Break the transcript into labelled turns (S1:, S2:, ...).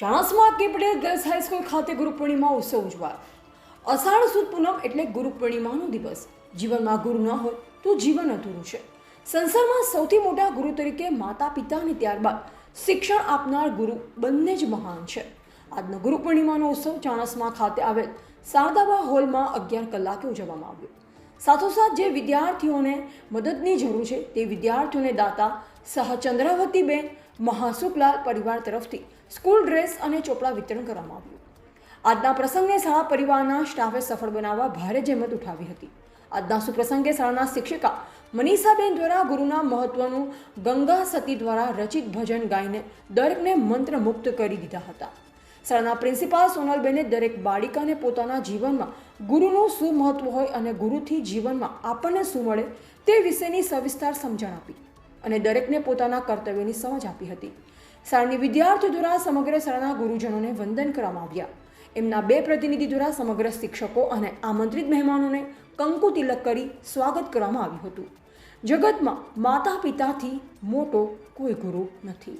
S1: ચાણસ્મા કે Patel girls high school ખાતે ગુરુ પૂર્ણિમા ઉત્સવ ઉજવાયો. અષાઢ સુદ પૂનમ એટલે ગુરુ પૂર્ણિમાનો દિવસ. જીવનમાં ગુરુ ન હોય તો જીવન અધૂરું છે. સંસારમાં સૌથી મોટા ગુરુ તરીકે માતા, પિતા અને ત્યારબાદ શિક્ષણ આપનાર ગુરુ બંને જ મહાન છે. આજનો ગુરુ પૂર્ણિમાનો ઉત્સવ ચાણસમાં ખાતે આવેલ શારદાબા હોલમાં અગિયાર કલાકે ઉજવવામાં આવ્યો. સાથોસાથ જે વિદ્યાર્થીઓને મદદની જરૂર છે તે વિદ્યાર્થીઓને દાતા સહચંદ્રાવતીબેન મહાસુખલાલ પરિવાર તરફથી સ્કૂલ ડ્રેસ અને ચોપડા વિતરણ કરવામાં આવ્યું. આજના પ્રસંગને શાળા પરિવારના સ્ટાફે સફળ બનાવવા ભારે જહેમત ઉઠાવી હતી. આજના સુપ્રસંગે શાળાના શિક્ષિકા મનીષાબેન દ્વારા ગુરુના મહત્વનું ગંગા સતી દ્વારા રચિત ભજન ગાઈને દરેકને મંત્રમુક્ત કરી દીધા હતા. શાળાના પ્રિન્સિપાલ સોનલબેને દરેક બાળિકાને પોતાના જીવનમાં ગુરુનું શું મહત્વ હોય અને ગુરુથી જીવનમાં આપણને શું મળે તે વિશેની સવિસ્તાર સમજણ આપી. અને દરેકને પોતાના કર્તવ્યની સમજ આપી હતી. શાળાની વિદ્યાર્થીઓ દ્વારા સમગ્ર શાળાના ગુરુજનોને વંદન કરવામાં આવ્યા. એમના બે પ્રતિનિધિ દ્વારા સમગ્ર શિક્ષકો અને આમંત્રિત મહેમાનોને કંકુ તિલક કરી સ્વાગત કરવામાં આવ્યું હતું. જગતમાં માતા પિતાથી મોટો કોઈ ગુરુ નથી.